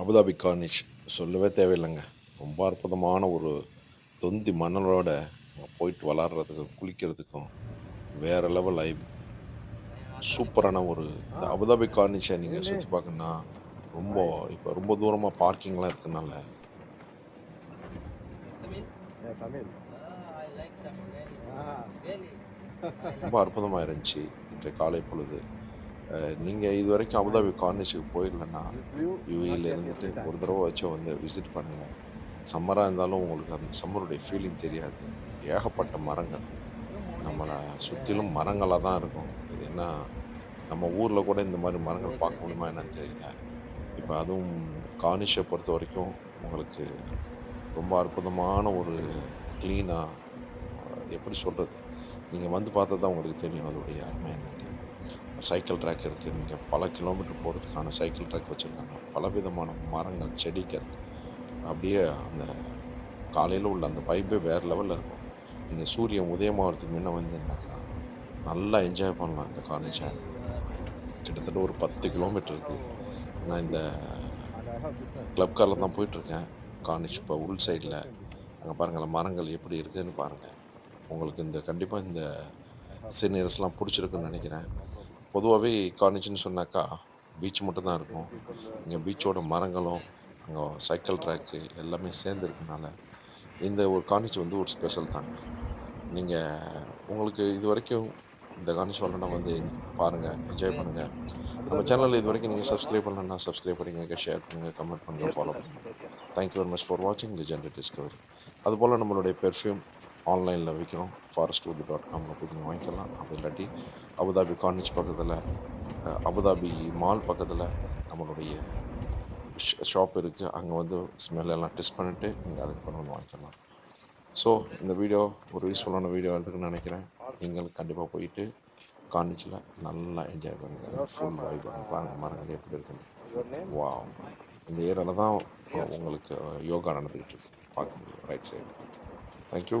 Abu Dhabi Cornish சொல்லவே தேவையில்லைங்க. ரொம்ப அற்புதமான ஒரு தொந்தி மணலோட போயிட்டு விளாட்றதுக்கும் குளிக்கிறதுக்கும் வேறு லெவல் ஐ சூப்பரான ஒரு இந்த அபுதாபி கார்னிஷை நீங்கள் சுற்றி பார்க்கணுன்னா ரொம்ப இப்போ ரொம்ப தூரமாக பார்க்கிங்லாம் இருக்கனால ரொம்ப அற்புதமாக இருந்துச்சு இன்றைய காலை பொழுது. நீங்கள் இது வரைக்கும் அபுதாபி கார்னிஷுக்கு போயிடலன்னா this யூஏயில் இருந்துட்டு ஒரு தடவை வச்சு வந்து விசிட் பண்ணுங்கள் சம்மராக இருந்தாலும் உங்களுக்கு அந்த சம்மருடைய ஃபீலிங் தெரியாது. ஏகப்பட்ட மரங்கள். நம்மளை சுற்றிலும் மரங்களாக தான் இருக்கும். இது என்ன நம்ம ஊரில் கூட இந்த மாதிரி மரங்கள் பார்க்க முடியுமா என்னன்னு தெரியல. இப்போ அதுவும் கார்னிஷை பொறுத்த வரைக்கும் உங்களுக்கு ரொம்ப அற்புதமான ஒரு க்ளீனாக எப்படி சொல்கிறது நீங்கள் வந்து பார்த்தா தான் உங்களுக்கு தெரியும் அதோடைய அருமை என்ன. சைக்கிள் ட்ராக் இருக்குது நீங்கள் பல கிலோமீட்டர் போகிறதுக்கான சைக்கிள் ட்ராக் வச்சுருக்காங்க. பலவிதமான மரங்கள் செடிகள் அப்படியே அந்த காலையில் உள்ள அந்த வைப்பே வேறு லெவலில் இருக்கும். நீங்கள் சூரியன் உதயமாகிறதுக்கு முன்ன வந்தீங்கன்னாக்கா நல்லா என்ஜாய் பண்ணலாம் இந்த கார்னிஷை கிட்டத்தட்ட ஒரு பத்து கிலோமீட்டர் இருக்குது நான் இந்த க்ளப் கிளப் காரில் தான் போயிட்டுருக்கேன். கார்னிஷ் இப்போ உள் சைடில் அங்கே பாருங்களேன் மரங்கள் எப்படி இருக்குதுன்னு பாருங்கள் உங்களுக்கு இந்த கண்டிப்பாக இந்த சீனியர்ஸ்லாம் பிடிச்சிருக்குன்னு நினைக்கிறேன். பொதுவாகவே கார்னிஷ்னு சொன்னாக்கா பீச் மட்டும் தான் இருக்கும். இங்கே பீச்சோட மரங்களும் அங்கே சைக்கிள் ட்ராக்கு எல்லாமே சேர்ந்து இருக்கனால இந்த ஒரு கார்னிஷ் வந்து ஒரு ஸ்பெஷல் தாங்க நீங்கள் உங்களுக்கு இது வரைக்கும் இந்த கார்னிஷ் வரலன்னா வந்து பாருங்கள் என்ஜாய் பண்ணுங்கள் நம்ம சேனலில் இது வரைக்கும் நீங்கள் சப்ஸ்கிரைப் பண்ணலன்னா சப்ஸ்கிரைப் பண்ணிக்கங்க ஷேர் பண்ணுங்கள் கமெண்ட் பண்ணுங்கள் ஃபாலோ பண்ணுங்கள் thank you very much for வாட்சிங் லெஜெண்ட் டிஸ்கவரி அதுபோல் நம்மளுடைய பெர்ஃப்யூம் ஆன்லைனில் விற்கிறோம் ஃபாரஸ்ட் வுட் டாட் காமில் போய் நீங்கள் வாங்கிக்கலாம். அப்படி இல்லாட்டி அபுதாபி கார்னிச் பக்கத்தில் அபுதாபி மால் பக்கத்தில் நம்மளுடைய ஷாப் இருக்குது அங்கே வந்து ஸ்மெல் எல்லாம் டெஸ்ட் பண்ணிவிட்டு நீங்கள் அதுக்கு பண்ண வந்து வாங்கிக்கலாம். ஸோ இந்த வீடியோ ஒரு யூஸ்ஃபுல்லான வீடியோ இருக்குன்னு நினைக்கிறேன். நீங்கள் கண்டிப்பாக போயிட்டு கார்னிச்சில் நல்லா என்ஜாய் பண்ணுங்கள் ஃபுல் வைப் பாருங்கள் மரங்கள் எப்படி இருக்குன்னு. வா இந்த ஏரியாவில் தான் உங்களுக்கு யோகா நடந்துக்கிட்டு இருக்கு. பார்க்க முடியும். Right side thank you